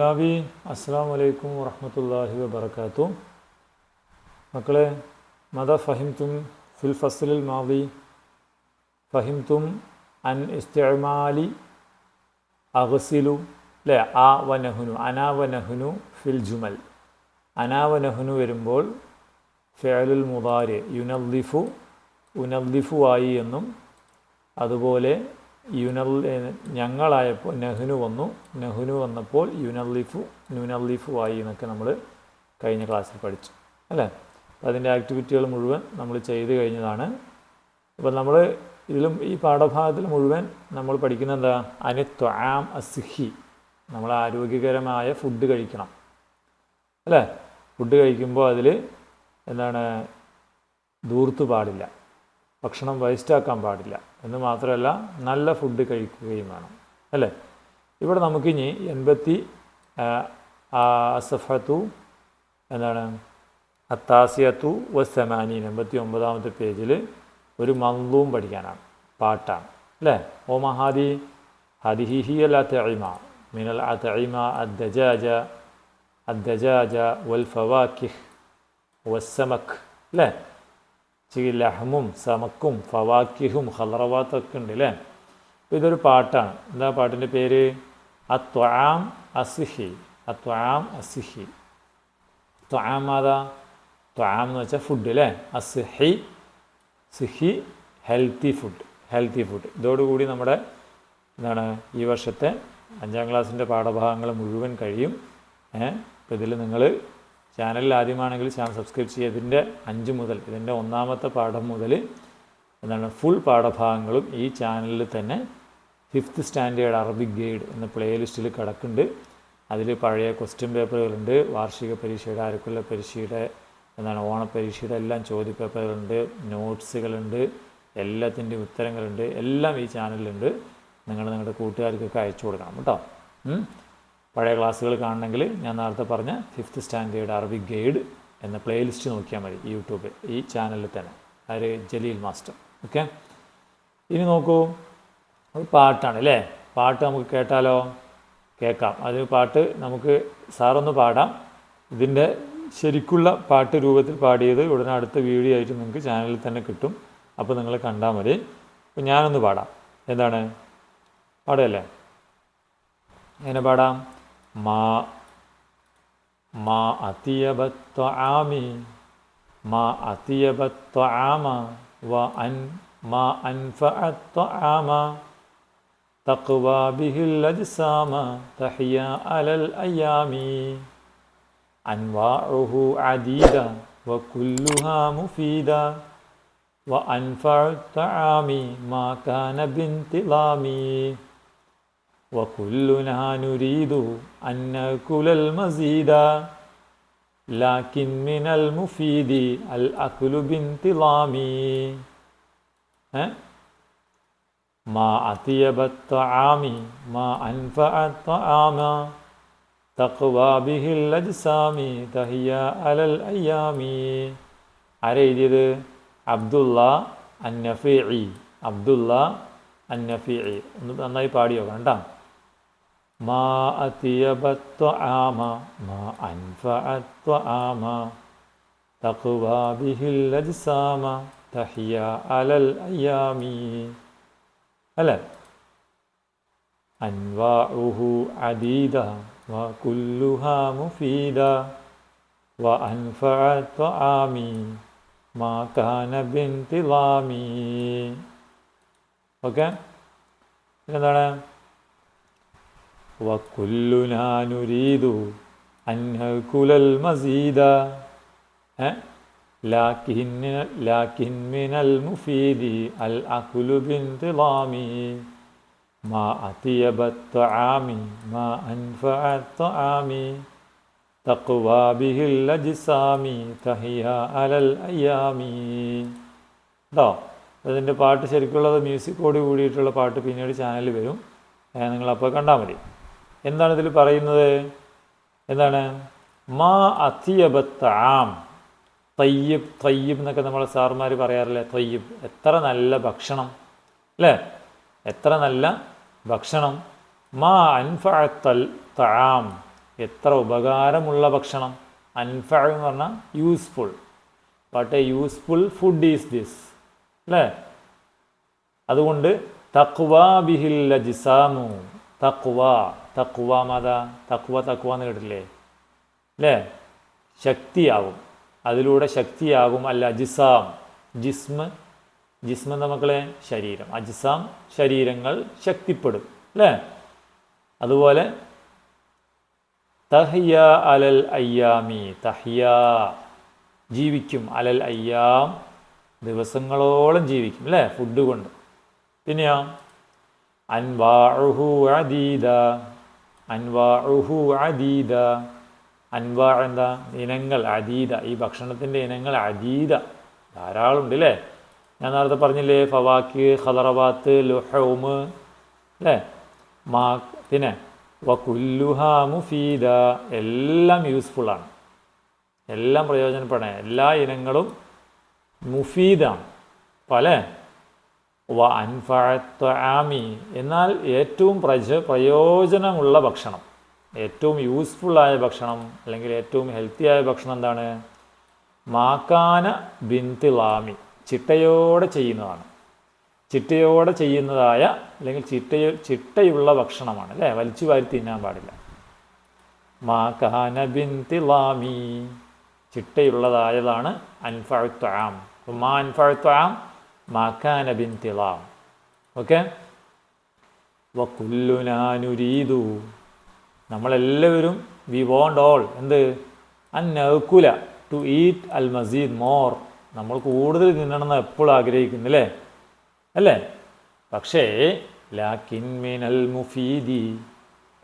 തുല്ലാബി അസ്സാം വലൈക്കും വറഹമത്തല്ലാഹി വബർക്കാത്തു മക്കളെ മദ ഫഹിംതും ഫിൽ ഫസലിൽ മാവി ഫഹിംതും അൻ ഇസ്തമാലി അഗസിലു അല്ലേ ആ വനഹുനു അനാ വനഹുനു ഫിൽ ജുമൽ. അനാ വനഹുനു വരുമ്പോൾ ഫേലുൽ മുതാര് യുനല്ലിഫു ഉനല്ലിഫു ആയി എന്നും അതുപോലെ യുനൽ ഞങ്ങളായപ്പോൾ നെഹ്നു വന്നു. നെഹ്നു വന്നപ്പോൾ യുനല്ലിഫു ന്യൂനല്ലിഫു ആയി എന്നൊക്കെ നമ്മൾ കഴിഞ്ഞ ക്ലാസ്സിൽ പഠിച്ചു. അല്ലേ? അതിന്റെ ആക്ടിവിറ്റികൾ മുഴുവൻ നമ്മൾ ചെയ്ത് കഴിഞ്ഞതാണ്. അപ്പോൾ നമ്മൾ ഇതിലും ഈ പാഠഭാഗത്തിൽ മുഴുവൻ നമ്മൾ പഠിക്കുന്ന എന്താ? അനിത്വ ആം അസിഹി. നമ്മൾ ആരോഗ്യകരമായ ഫുഡ് കഴിക്കണം. അല്ലേ? ഫുഡ് കഴിക്കുമ്പോൾ അതിൽ എന്താണ്? ദൂർത്ത് പാടില്ല. ഭക്ഷണം വേസ്റ്റാക്കാൻ പാടില്ല. എന്ന് മാത്രമല്ല നല്ല ഫുഡ് കഴിക്കുകയും വേണം. അല്ലേ? ഇവിടെ നമുക്കിനി എൺപത്തി അസഫത്തു എന്താണ്? അത്താസിയത്തു വസമാനീൻ എൺപത്തി ഒമ്പതാമത്തെ പേജിൽ ഒരു മന്ദവും പഠിക്കാനാണ് പാട്ടാണ്. അല്ലേ? ഓ മഹാദി ഹദിഹിഹി അൽ അത്തഇമ മിനൽ അത്തഇമ അദ്ദജാജ അദ്ദജാജ വൽ ഫവാക്കിഹ് വസ്സമഖ്. അല്ലേ? ഇച്ചിരി ലഹമും സമക്കും ഫവാക്കിഹും ഹലറവാത്തൊക്കെ ഉണ്ട് അല്ലേ ഇതൊരു പാട്ടാണ്. എന്താ പാട്ടിന്റെ പേര്? അത്വാം അസിഹി. അത്വാം അസിഹി. ത്വാം അതാ ത്വാം എന്ന് വെച്ചാൽ ഫുഡ് അല്ലേ? അസിഹി. സിഹി ഹെൽത്തി ഫുഡ് ഹെൽത്തി ഫുഡ് ഇതോടുകൂടി നമ്മുടെ എന്താണ് ഈ വർഷത്തെ അഞ്ചാം ക്ലാസ്സിന്റെ പാഠഭാഗങ്ങൾ മുഴുവൻ കഴിയും. ഇതിൽ നിങ്ങൾ ചാനലിൽ ആദ്യമാണെങ്കിൽ ചാനൽ സബ്സ്ക്രൈബ് ചെയ്യുക. ഇതിന്റെ അഞ്ച് മുതൽ ഇതിന്റെ ഒന്നാമത്തെ പാഠം മുതൽ എന്താണ് ഫുൾ പാഠഭാഗങ്ങളും ഈ ചാനലിൽ തന്നെ ഫിഫ്ത്ത് സ്റ്റാൻഡേർഡ് അറബിക് ഗൈഡ് എന്ന പ്ലേലിസ്റ്റിൽ കിടക്കുന്നുണ്ട്. അതിൽ പഴയ ക്വസ്റ്റ്യൻ പേപ്പറുകളുണ്ട് വാർഷിക പരീക്ഷയുടെ അരക്കുള്ള പരീക്ഷയുടെ എന്താണ് ഓണപ്പരീക്ഷയുടെ എല്ലാം ചോദ്യ പേപ്പറുകളുണ്ട് നോട്ട്സുകളുണ്ട് എല്ലാത്തിന്റെയും ഉത്തരങ്ങളുണ്ട് എല്ലാം ഈ ചാനലിലുണ്ട്. നിങ്ങൾ നിങ്ങളുടെ കൂട്ടുകാർക്കൊക്കെ അയച്ചു കൊടുക്കണം കേട്ടോ. പഴയ ക്ലാസ്സുകൾ കാണണമെങ്കിൽ ഞാൻ നേരത്തെ പറഞ്ഞ ഫിഫ്ത്ത് സ്റ്റാൻഡേർഡ് അറബിക് ഗൈഡ് എന്ന പ്ലേലിസ്റ്റ് നോക്കിയാൽ മതി യൂട്യൂബ് ഈ ചാനലിൽ തന്നെ. ആര് ജലീൽ മാസ്റ്റർ. ഓക്കെ ഇനി നോക്കൂ. ഒരു പാട്ടാണ് അല്ലേ? പാട്ട് നമുക്ക് കേട്ടാലോ? കേൾക്കാം. അത് പാട്ട് നമുക്ക് സാറൊന്ന് പാടാം. ഇതിന്റെ ശരിക്കുള്ള പാട്ട് രൂപത്തിൽ പാടിയത് ഉടനെ അടുത്ത വീഡിയോ ആയിട്ട് നിങ്ങൾക്ക് ചാനലിൽ തന്നെ കിട്ടും. അപ്പോൾ നിങ്ങൾ കണ്ടാൽ മതി. അപ്പോൾ ഞാനൊന്ന് പാടാം. എന്താണ്? പാടല്ലേ എങ്ങനെ പാടാം? ما ما أطيب الطعام ما أطيب الطعام وأن ما أنفع الطعام تقوى به الأجسام تحيا على الأيام أنواعه عديدة وكلها مفيدة وأنفع الطعام ما كان بانتظامي وكلنا نريد أن نأكل المزيد لكن من المفيد الأكل بانتظام ها؟ ما أطيب الطعام ما أنفع الطعام تقوى به الأجسام تهيا على الأيام ആരെഴുതിയത് അബ്ദുള്ള അന്നഫിഇ അബ്ദുള്ള അന്നഫിഇ ഒന്ന് നന്നായി പാടിയോ കണ്ട മാ അതിയബത്വആമ മാ അൻഫഅത്വആമ തഖ്വാ ബിഹിൽ അജ്സാമ തഹിയ അലൽ അയ്യാമി അല്ലേ അൻവാഉഹു അദീദ വ കുല്ലുഹ മുഫീദ വ അൻഫഅത്വആമി മാ കാന ബിൻതിലാമി ഓക്കെ എന്താണ് വക്കുല്ലുനാ നുരീദു അൻഹുലൽ മസീദ ലാക്കിൻ മിനൽ മുഫീദി അൽ അഖുലു ബിൻതിളാമി മാ അതിയബത്ത് ആമി മാ അൻഫഅത്ത് ആമി തഖ്വാ ബിഹിൽ അജ്സാമി തഹിയ അലൽ അയ്യാമി. കേട്ടോ അതിന്റെ പാട്ട് ശരിക്കുള്ളത് മ്യൂസിക്കോട് കൂടിയിട്ടുള്ള പാട്ട് പിന്നീട് ചാനലിൽ വരും. നിങ്ങളപ്പോൾ കണ്ടാൽ മതി. എന്താണ് ഇതിൽ പറയുന്നത്? എന്താണ്? മാ അത്തിയബത്താം തയ്യബ് തയ്യബ് എന്നൊക്കെ നമ്മളെ സാറുമാർ പറയാറില്ലേ? തയ്യബ്. എത്ര നല്ല ഭക്ഷണം. അല്ലേ? എത്ര നല്ല ഭക്ഷണം. മാ അൻഫഅത്തൽ തആം. എത്ര ഉപകാരമുള്ള ഭക്ഷണം. അൻഫ എന്ന് പറഞ്ഞാൽ useful. What a useful food is this. അല്ലേ? അതുകൊണ്ട് തക്വാ ബിഹിൽ അജിസാമു തക്വ തക്വ മത തക്വ തക്വ എന്ന് കേട്ടില്ലേ അല്ലേ? ശക്തിയാകും. അതിലൂടെ ശക്തിയാകും അല്ല അജിസാം ജിസ്മ ജിസ്മ എന്ന മക്കളെ? ശരീരം. അജിസാം ശരീരങ്ങൾ ശക്തിപ്പെടും. അല്ലേ? അതുപോലെ തഹ്യ അലൽ അയ്യാമി തഹ്യ ജീവിക്കും. അലൽ അയ്യാം ദിവസങ്ങളോളം ജീവിക്കും. അല്ലേ? ഫുഡ് കൊണ്ട്. പിന്നെയോ? അൻവാഹു അദീദ. അൻവാഹു അദീദ. അൻവാ എന്താ? ഇനങ്ങൾ അദീദ. ഈ ഭക്ഷണത്തിന്റെ ഇനങ്ങൾ അദീദ. ധാരാളം ഉണ്ട് അല്ലേ ഞാൻ നേരത്തെ പറഞ്ഞില്ലേ ഫവാക്ക് ഖദറബാത്ത് ലുഹോമ് അല്ലേ? മാ പിന്നെ വക്കുല്ലുഹ മുഫീദ. എല്ലാം യൂസ്ഫുള്ളാണ് എല്ലാം പ്രയോജനപ്പെടണേ. എല്ലാ ഇനങ്ങളും മുഫീദാണ്. പല വ അൻഫാമി എന്നാൽ ഏറ്റവും പ്രജ പ്രയോജനമുള്ള ഭക്ഷണം ഏറ്റവും യൂസ്ഫുള്ളായ ഭക്ഷണം അല്ലെങ്കിൽ ഏറ്റവും ഹെൽത്തിയായ ഭക്ഷണം എന്താണ്? മാക്കാന ബിന്തിലാമി. ചിട്ടയോടെ ചെയ്യുന്നതാണ്. ചിട്ടയോടെ ചെയ്യുന്നതായ അല്ലെങ്കിൽ ചിട്ടയ ചിട്ടയുള്ള ഭക്ഷണമാണ് അല്ലേ? വലിച്ചു വാരി തിന്നാൻ പാടില്ല. മാക്കാന ബിന്തിലാമി. ചിട്ടയുള്ളതായതാണ് അൻഫാം മാ അൻഫാം മാക്കാന ബിന്തിലാം ഓക്കെ? വക്കുല്ലുനാനുരീതു നമ്മളെല്ലാവരും വി വോണ്ട് ഓൾ. എന്ത്? അൻ നൗക്കുല ടു ഈറ്റ് അൽ മസീദ് മോർ. നമ്മൾ കൂടുതൽ തിന്നണമെന്ന് എപ്പോഴും ആഗ്രഹിക്കുന്നു അല്ലേ? അല്ലേ? പക്ഷേ ലാക്കിൻ മിനൽ മുഫീദി.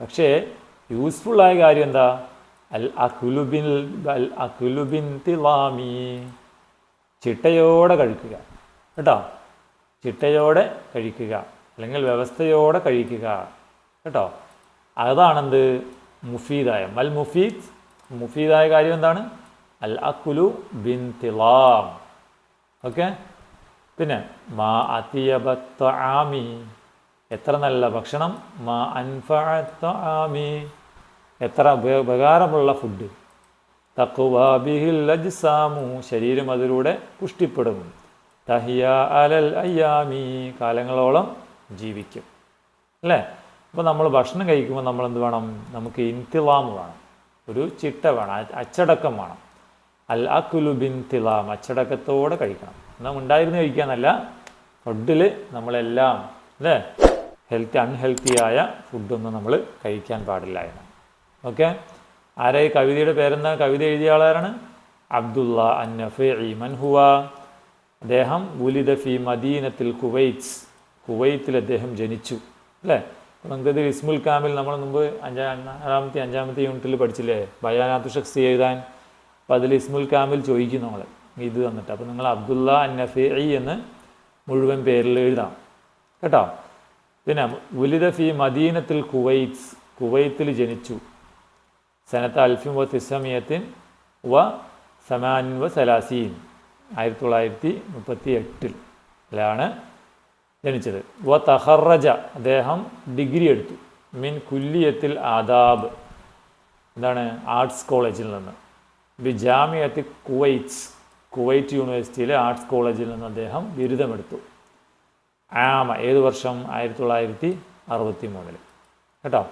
പക്ഷേ യൂസ്ഫുള്ളായ കാര്യം എന്താ? അൽ അഖുലുബിൻ അൽ അഖുലുബിൻ തിലാമി ചിട്ടയോടെ കഴിക്കുക. കേട്ടോ? ചിട്ടയോടെ കഴിക്കുക. അല്ലെങ്കിൽ വ്യവസ്ഥയോടെ കഴിക്കുക. കേട്ടോ? അതാണെന്ത്? മുഫീദായ. മൽ മുഫീദ് മുഫീദായ കാര്യം എന്താണ്? അൽ അക്കുലു ബിൻ തിലാം ഓക്കെ? പിന്നെ മാ അതിയബത്താമി എത്ര നല്ല ഭക്ഷണം? മാ അൻഫാമി എത്ര ഉപ- ഉപകാരമുള്ള ഫുഡ്. തക്കുവാബിഹിൽ അജ്സാമു. ശരീരം അതിലൂടെ പുഷ്ടിപ്പെടും. തഹിയ അലൽ അയ്യാമി. കാലങ്ങളോളം ജീവിക്കും. അല്ലേ? അപ്പോൾ നമ്മൾ ഭക്ഷണം കഴിക്കുമ്പോൾ നമ്മൾ എന്ത് വേണം? നമുക്ക് ഇൻതിലാം വേണം. ഒരു ചിട്ട വേണം. അച്ചടക്കം വേണം. അൽ അക്കുലു ബിൻ തിലാം അച്ചടക്കത്തോടെ കഴിക്കണം. എന്നാൽ ഉണ്ടായിരുന്നു കഴിക്കാനല്ല ഫുഡിൽ നമ്മളെല്ലാം അല്ലേ? ഹെൽത്തി അൺഹെൽത്തി അൺഹെൽത്തിയായ ഫുഡൊന്നും നമ്മൾ കഴിക്കാൻ പാടില്ല എന്ന്. ഓക്കെ? ആരായി കവിതയുടെ പേരെന്താ? കവിത എഴുതിയ ആളാരാണ്? അബ്ദുള്ള അന്നഫി. മൻഹുവ അദ്ദേഹം ഉലിദ ഫി മദീനത്തിൽ കുവൈറ്റ്സ് കുവൈത്തിൽ അദ്ദേഹം ജനിച്ചു അല്ലേ? നമുക്കത് ഇസ്മുൽ കാമിൽ നമ്മൾ മുമ്പ് അഞ്ചാം നാലാമത്തെ അഞ്ചാമത്തെ യൂണിറ്റിൽ പഠിച്ചില്ലേ? ബയാനാത്തു ഷക്സി എഴുതാൻ അപ്പോൾ അതിൽ ഇസ്മുൽ കാമിൽ ചോദിക്കും നമ്മൾ ഇത് തന്നിട്ട്. അപ്പോൾ നിങ്ങൾ അബ്ദുള്ള അന്നഫി എന്ന് മുഴുവൻ പേരിൽ എഴുതാം. കേട്ടോ? പിന്നെ ഉലിദ ഫി മദീനത്തിൽ കുവൈറ്റ്സ് കുവൈത്തിൽ ജനിച്ചു. സനത്ത് അൽഫിം വ തിസമിയത്തിൻ വ സമാൻ വ സലാസീൻ. ആയിരത്തി തൊള്ളായിരത്തി മുപ്പത്തി എട്ടിലാണ് ജനിച്ചത്. വ തഹറജ അദ്ദേഹം ഡിഗ്രി എടുത്തു. മിൻ കുല്ലിയത്തിൽ ആദാബ് എന്താണ് ആർട്സ് കോളേജിൽ നിന്ന്. ബി ജാമിയത്ത് കുവൈറ്റ്സ് കുവൈറ്റ് യൂണിവേഴ്സിറ്റിയിലെ ആർട്സ് കോളേജിൽ നിന്ന് അദ്ദേഹം ബിരുദമെടുത്തു. ആമ ഏത് വർഷം? ആയിരത്തി തൊള്ളായിരത്തി അറുപത്തി മൂന്നിൽ കേട്ടോ?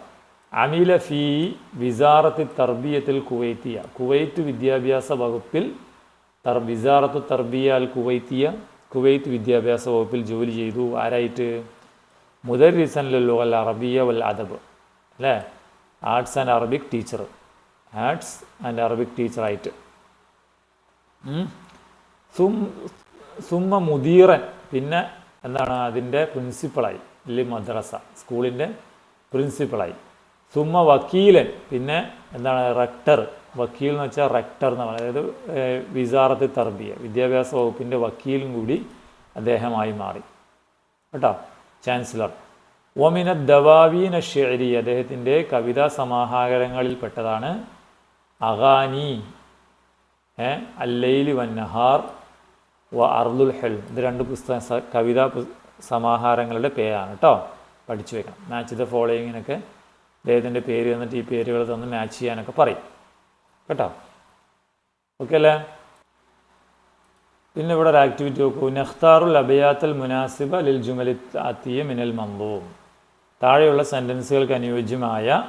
അമീല ഫി വിസാറത്തി തർബിയത്തിൽ കുവൈത്തിയ കുവൈറ്റ് വിദ്യാഭ്യാസ വകുപ്പിൽ തർ വിസാറത്ത് തർബിയ അൽ കുവൈത്തിയ കുവൈത്ത് വിദ്യാഭ്യാസ വകുപ്പിൽ ജോലി ചെയ്തു. ആരായിട്ട്? മുദരിസൻ അല്ല അറബിയ വൽ അദബ്. അല്ലേ? Arts and Arabic teacher. Arts and Arabic ടീച്ചറായിട്ട്. സുമ മുദീറൻ. പിന്നെ എന്താണ്? അതിന്റെ പ്രിൻസിപ്പളായി. ലി മദ്രസ. സ്കൂളിന്റെ പ്രിൻസിപ്പളായി. സുമ്മ വക്കീലൻ. പിന്നെ എന്താണ്? റെക്ടർ. വക്കീൽ എന്ന് വെച്ചാൽ റെക്ടർ എന്ന് പറയുന്നത്. അതായത് വിസാറത്ത് തർബിയ. വിദ്യാഭ്യാസ വകുപ്പിന്റെ വക്കീലും കൂടി അദ്ദേഹമായി മാറി. കേട്ടോ? ചാൻസലർ ഒമിന ദവാവീന ഷെരി അദ്ദേഹത്തിന്റെ കവിതാ സമാഹാരങ്ങളിൽ പെട്ടതാണ് അഗാനി ഏ വൻ വന്നഹാർ വ അർദുൽ ഹെൽ. ഇത് രണ്ട് പുസ്തക കവിതാ സമാഹാരങ്ങളുടെ പേരാണ് കേട്ടോ. പഠിച്ചു വെക്കണം. മാച്ച് ദ ഫോളോയിങ്ങിനൊക്കെ അദ്ദേഹത്തിന്റെ പേര് തന്നിട്ട് ഈ പേരുകൾ തന്ന് മാച്ച് ചെയ്യാനൊക്കെ പറയും. കേട്ടോ? ഓക്കെ അല്ലേ പിന്നെ ഇവിടെ ഒരു ആക്ടിവിറ്റി നോക്കൂ. നഖ്താറുൽ അബിയാത്തൽ മുനാസിബ ലിൽ ജുമലി ആത്തിയ മിനൽ മമ്പവും താഴെയുള്ള സെന്റൻസുകൾക്ക് അനുയോജ്യമായ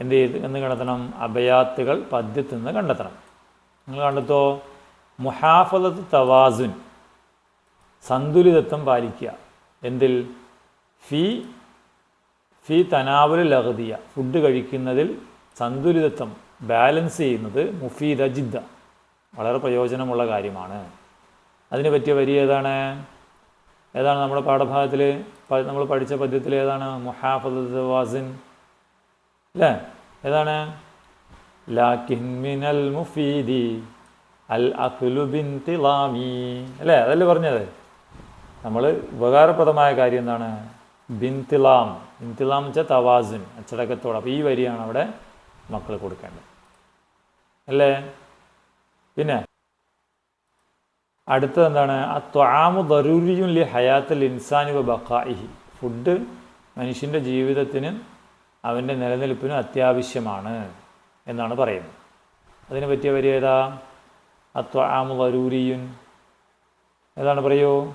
എന്ത് ചെയ്ത് എന്ന് കണ്ടെത്തണം. അബയാത്തുകൾ പദ്യത്തിൽ നിന്ന് കണ്ടെത്തണം. നിങ്ങൾ കണ്ടെത്തോ? മുഹാഫലത്ത് തവാസുൻ. സന്തുലിതത്വം പാലിക്കുക. എന്തിൽ? ഫീ ഫീ തനാവുൽ ലഹദിയ ഫുഡ് കഴിക്കുന്നതിൽ സന്തുലിതത്വം. ബാലൻസ് ചെയ്യുന്നത് മുഫീദ ജിദ്ദ വളരെ പ്രയോജനമുള്ള കാര്യമാണ്. അതിന് പറ്റിയ വരി ഏതാണ്? ഏതാണ് നമ്മുടെ പാഠഭാഗത്തിൽ നമ്മൾ പഠിച്ച പദ്യത്തിൽ ഏതാണ്? മുഹാഫദ് വാസിൻ അല്ലേ? ഏതാണ്? ലാക്കിൻ മിനൽ മുഫീദി അൽ അഖ്ലുബിൻ തിലാമി അല്ലേ? അതല്ലേ പറഞ്ഞത്? നമ്മൾ ഉപകാരപ്രദമായ കാര്യം എന്താണ്? ബിൻ തിലാം ബിൻ തിലാം വെച്ചാൽ തവാസിൻ അച്ചടക്കത്തോടെ. അപ്പോൾ ഈ വരിയാണ് അവിടെ മക്കൾ കൊടുക്കേണ്ടത്. അല്ലേ? പിന്നെ അടുത്തത് എന്താണ്? ആ ത്വാമു ദരൂരിയും ലി ഹയാത്തിൽ ഇൻസാനി ബക്കാഇഹി ഫുഡ് മനുഷ്യന്റെ ജീവിതത്തിന് അവന്റെ നിലനിൽപ്പിന് അത്യാവശ്യമാണ് എന്നാണ് പറയുന്നത്. അതിനെ പറ്റിയ വരി ഏതാ? അത്വാമു ത്വാമു ദരൂരിയുൻ ഏതാണ് പറയൂ?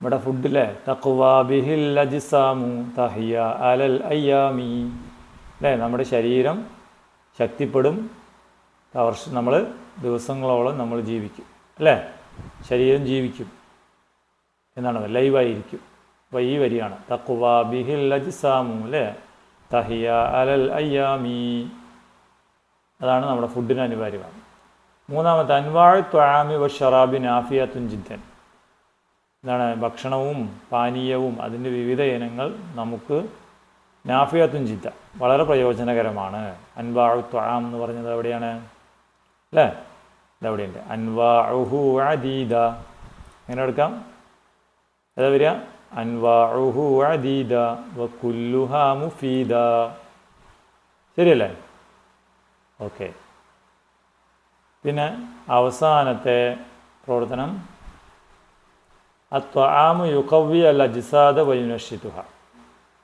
ഇവിടെ ഫുഡിലെ തക്വാബിഹിൽ അജിസാമു തഹിയ അലൽ അയ്യാമി. അല്ലേ? നമ്മുടെ ശരീരം ശക്തിപ്പെടും. വർഷം നമ്മൾ ദിവസങ്ങളോളം നമ്മൾ ജീവിക്കും. അല്ലേ? ശരീരം ജീവിക്കും. എന്നാണ്. ലൈവായിരിക്കും. അപ്പോൾ ഈ വരിയാണ്. തക്കുവാ ബിഹിൽ അജിസാമു അല്ലേ? തഹിയ അലൽ അയ്യാമി. അതാണ് നമ്മുടെ ഫുഡിന് അനിവാര്യമാണ്. മൂന്നാമത്തെ അൻവാഴ് ത്വാമി വ ഷറാബി നാഫിയത്തുൻ ജിദ്ദൻ. എന്താണ് ഭക്ഷണവും പാനീയവും അതിന്റെ വിവിധ ഇനങ്ങൾ നമുക്ക് നാഫിയത്തും ജിദ്ദ. വളരെ പ്രയോജനകരമാണ്. അൻവാഴു ത്വാം എന്ന് പറഞ്ഞത് എവിടെയാണ്? അല്ലേ? ഇതെവിടെയുണ്ട് അൻവാഹു അദീദ. എങ്ങനെ എടുക്കാം? ഏതാ വരിക? അൻവാഹു അദീദ വ മുഫീദ. ശരിയല്ലേ? ഓക്കെ. പിന്നെ അവസാനത്തെ പ്രവർത്തനം. അത്വാമു യുക്കവ്വി അൽ അജിസാദ വയുനഷിത്തുഹ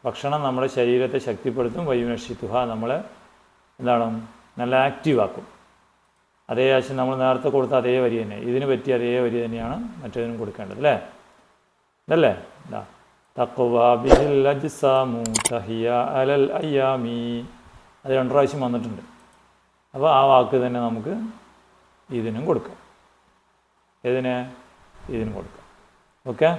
ഭക്ഷണം നമ്മുടെ ശരീരത്തെ ശക്തിപ്പെടുത്തും വയുനഷിത്തുഹ നമ്മളെ എന്താണ്? നല്ല ആക്റ്റീവാക്കും. അതേ ആശയം നമ്മൾ നേരത്തെ കൊടുത്ത അതേ വരി തന്നെ. ഇതിന് പറ്റിയ അതേ വരി തന്നെയാണ് മറ്റേതിനും കൊടുക്കേണ്ടത് അല്ലേ? ഇതല്ലേ? എന്താ തക്കുവാമി അലൽ അത് രണ്ട് പ്രാവശ്യം വന്നിട്ടുണ്ട്. അപ്പോൾ ആ വാക്ക് തന്നെ നമുക്ക് ഇതിനും കൊടുക്കാം. ഏതിന്? ഇതിനും കൊടുക്കാം. ഓക്കെ?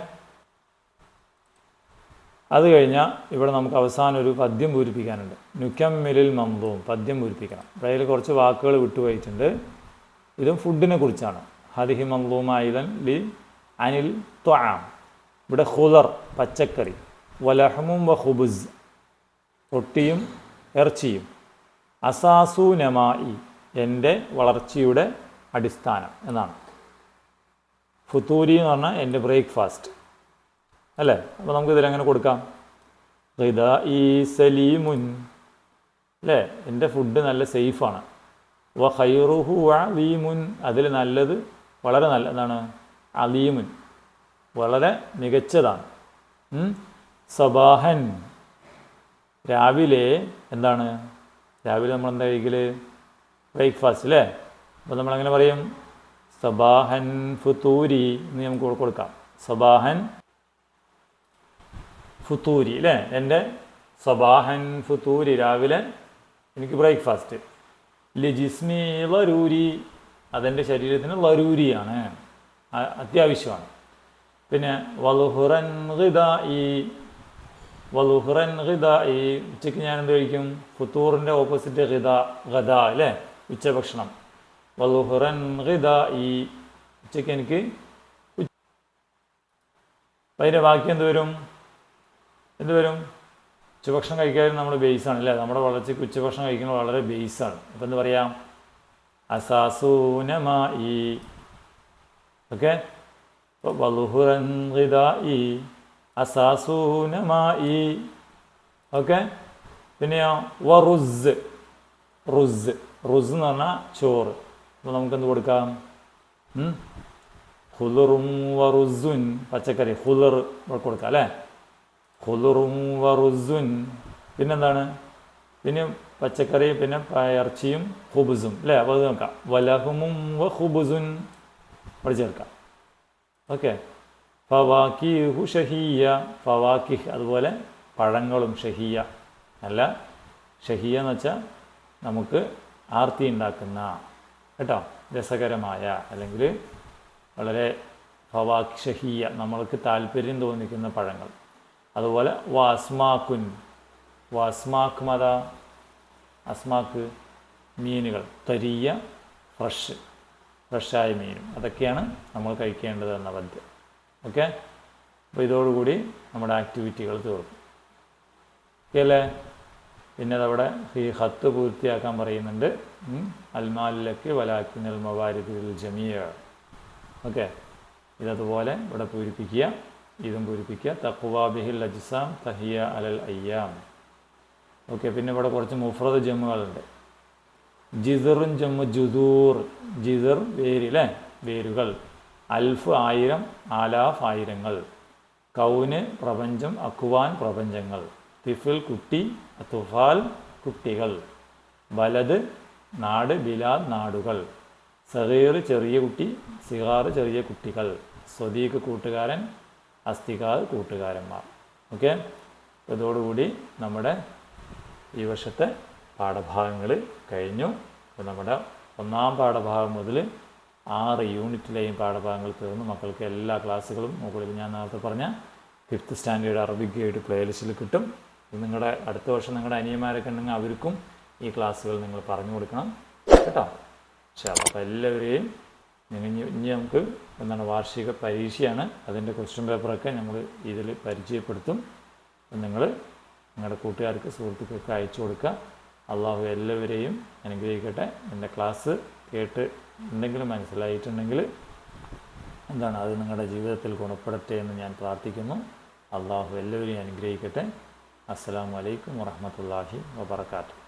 അത് കഴിഞ്ഞാൽ ഇവിടെ നമുക്ക് അവസാനം ഒരു പദ്യം പൂരിപ്പിക്കാനുണ്ട്. നുക്കമ്മിലിൽ മന്ദവും പദ്യം പൂരിപ്പിക്കണം. അതിൽ കുറച്ച് വാക്കുകൾ വിട്ടുപോയിട്ടുണ്ട്. ഇതും ഫുഡിനെ കുറിച്ചാണ്. ഹദിഹി മന്ദൂമായിലൻ ലി അനിൽ ത്വാം. ഇവിടെ ഹുദർ പച്ചക്കറി. വലഹമും വ റൊട്ടിയും ഇറച്ചിയും. അസാസു നമായി എന്റെ വളർച്ചയുടെ അടിസ്ഥാനം എന്നാണ്. ഫുത്തൂരി എന്ന് പറഞ്ഞാൽ എന്റെ ബ്രേക്ക്ഫാസ്റ്റ്. അല്ലേ? അപ്പോൾ നമുക്ക് ഇതിലെങ്ങനെ കൊടുക്കാം? ഗിദ ഈ സലീമുൻ. അല്ലേ? എന്റെ ഫുഡ് നല്ല സേഫാണ് വ ഹൈറുഹു അലീമുൻ അതിൽ നല്ലത് വളരെ നല്ല എന്താണ്? അലീമുൻ വളരെ മികച്ചതാണ്. സബാഹൻ. രാവിലെ എന്താണ്? രാവിലെ നമ്മൾ എന്താ കഴിക്കൽ ബ്രേക്ക്ഫാസ്റ്റ് അല്ലേ? അപ്പോൾ നമ്മളെങ്ങനെ പറയും? സബാഹൻ ഫുത്തൂരി എന്ന് നമുക്ക് കൊടുക്കാം. സബാഹൻ ഫുത്തൂരി അല്ലേ എന്റെ സബാഹൻ ഫുത്തൂരി രാവിലെ എനിക്ക് ബ്രേക്ക്ഫാസ്റ്റ്. ലിജിസ്മി ലരൂരി. അതെന്റെ ശരീരത്തിന് ലരൂരിയാണ്. അത്യാവശ്യമാണ്. പിന്നെ വലുഹുറൻ ഈ വലുഹുറൻ ഈ ഉച്ചയ്ക്ക് ഞാൻ എന്ത് കഴിക്കും? ഫുത്തൂറിന്റെ ഓപ്പോസിറ്റ് ഹിദ ഗദ അല്ലേ ഉച്ചഭക്ഷണം. വലുഹുറൻ ഈ ഉച്ചയ്ക്ക് എനിക്ക് അതിന്റെ ബാക്കി എന്ത് വരും? എന്ത് വരും? ഉച്ചഭക്ഷണം കഴിക്കാനും നമ്മൾ ബേസാണ് അല്ലേ? നമ്മുടെ വളർച്ചയ്ക്ക് ഉച്ചഭക്ഷണം കഴിക്കുന്നത് വളരെ ബേസാണ് അപ്പം എന്ത് പറയാം? അസാസൂനമായി. ഓക്കെ? വലുഹുറൻ ഈ അസാസൂനമായി. ഓക്കെ? പിന്നെയോ വറുസ്. റുസ്. റുസ് എന്ന് പറഞ്ഞാൽ ചോറ്. അപ്പോൾ നമുക്കെന്ത് കൊടുക്കാം? ഹുലുറും വറുസുൻ. പച്ചക്കറി. ഹുലർ കൊടുക്കാം അല്ലേ? ഹുലുറും വറുസുൻ. പിന്നെന്താണ്? പിന്നെ പച്ചക്കറി പിന്നെ ഇറച്ചിയും ഹുബുസും. അല്ലേ? അപ്പോൾ അത് നോക്കാം. വലഹുമും വ ഹുബുസുൻ അവിടെ ചേർക്കാം ഓക്കെ. ഫവാക്കിഹു ഷഹീയ. ഫവാക്കിഹ് അതുപോലെ പഴങ്ങളും ഷഹീയ. അല്ല ഷഹീയ എന്ന് വെച്ചാൽ നമുക്ക് ആർത്തി ഉണ്ടാക്കുന്ന കേട്ടോ? രസകരമായ അല്ലെങ്കിൽ വളരെ ഫവാക് ഷഹീയ നമ്മൾക്ക് താല്പര്യം തോന്നിക്കുന്ന പഴങ്ങൾ. അതുപോലെ വാസ്മാക്കുൻ വാസ്മാക്ക് മത അസ്മാക്ക് മീനുകൾ. തരിയ ഫ്രഷ് ഫ്രഷായ മീനും. അതൊക്കെയാണ് നമ്മൾ കഴിക്കേണ്ടത് എന്ന പദ്യം. ഓക്കെ? അപ്പോൾ ഇതോടുകൂടി നമ്മുടെ ആക്ടിവിറ്റികൾ തീർന്നു ഓക്കെ അല്ലേ പിന്നെ അതവിടെ ഈ ഹത്ത് പൂർത്തിയാക്കാൻ പറയുന്നുണ്ട്. അൽമാലിലക്ക് വലാക്കിനൽ മവാരിദിൽ ജമിയ ഓക്കെ? ഇതതുപോലെ ഇവിടെ പൂരിപ്പിക്കുക. ഇതും പൂരിപ്പിക്കുക. തഖ്വാബിഹിൽ അജ്സാം തഹിയ അലൽ അയ്യാം. ഓക്കെ പിന്നെ ഇവിടെ കുറച്ച് മുഫ്രദ് ജമ്മുകളുണ്ട്. ജിസറുൻ ജമ്മു ജുദൂർ ജിസർ വേര് അല്ലേ വേരുകൾ. അൽഫ് ആയിരം ആലാഫ് ആയിരങ്ങൾ. കൗന് പ്രപഞ്ചം അക്വാൻ പ്രപഞ്ചങ്ങൾ. തിഫിൽ കുട്ടി തുഫാൽ കുട്ടികൾ. വലത് നാട് ബിലാദ് നാടുകൾ. സഹീർ ചെറിയ കുട്ടി സിഹാർ ചെറിയ കുട്ടികൾ. സ്വദീഖ് കൂട്ടുകാരൻ അസ്തികാർ കൂട്ടുകാരന്മാർ. ഓക്കെ? ഇതോടുകൂടി നമ്മുടെ ഈ വർഷത്തെ പാഠഭാഗങ്ങൾ കഴിഞ്ഞു. അപ്പോൾ നമ്മുടെ ഒന്നാം പാഠഭാഗം മുതൽ ആറ് യൂണിറ്റിലെയും പാഠഭാഗങ്ങൾ തീർന്നു. മക്കൾക്ക് എല്ലാ ക്ലാസ്സുകളും മുകളിൽ ഞാൻ നേരത്തെ പറഞ്ഞ ഫിഫ്ത്ത് സ്റ്റാൻഡേർഡ് അറബിക് ഗൈഡ് പ്ലേലിസ്റ്റിൽ കിട്ടും. നിങ്ങളുടെ അടുത്ത വർഷം നിങ്ങളുടെ അനിയന്മാരൊക്കെ ഉണ്ടെങ്കിൽ അവർക്കും ഈ ക്ലാസ്സുകൾ നിങ്ങൾ പറഞ്ഞു കൊടുക്കണം. കേട്ടോ? ശരി അപ്പോൾ എല്ലാവരെയും ഇനി ഇനി എന്താണ് വാർഷിക പരീക്ഷയാണ്. അതിന്റെ ക്വസ്റ്റ്യൻ പേപ്പറൊക്കെ നമ്മൾ ഇതിൽ പരിചയപ്പെടുത്തും. നിങ്ങൾ നിങ്ങളുടെ കൂട്ടുകാർക്ക് സുഹൃത്തുക്കൾക്ക് അയച്ചു കൊടുക്കുക. അള്ളാഹു എല്ലാവരെയും അനുഗ്രഹിക്കട്ടെ. എന്റെ ക്ലാസ് കേട്ട് എന്തെങ്കിലും മനസ്സിലായിട്ടുണ്ടെങ്കിൽ എന്താണ് അത് നിങ്ങളുടെ ജീവിതത്തിൽ ഗുണപ്പെടട്ടെ എന്ന് ഞാൻ പ്രാർത്ഥിക്കുന്നു. അള്ളാഹു എല്ലാവരെയും അനുഗ്രഹിക്കട്ടെ. അസ്സാം വലൈക്കും വറഹമത്തല്ലാഹി വബർക്കാത്തു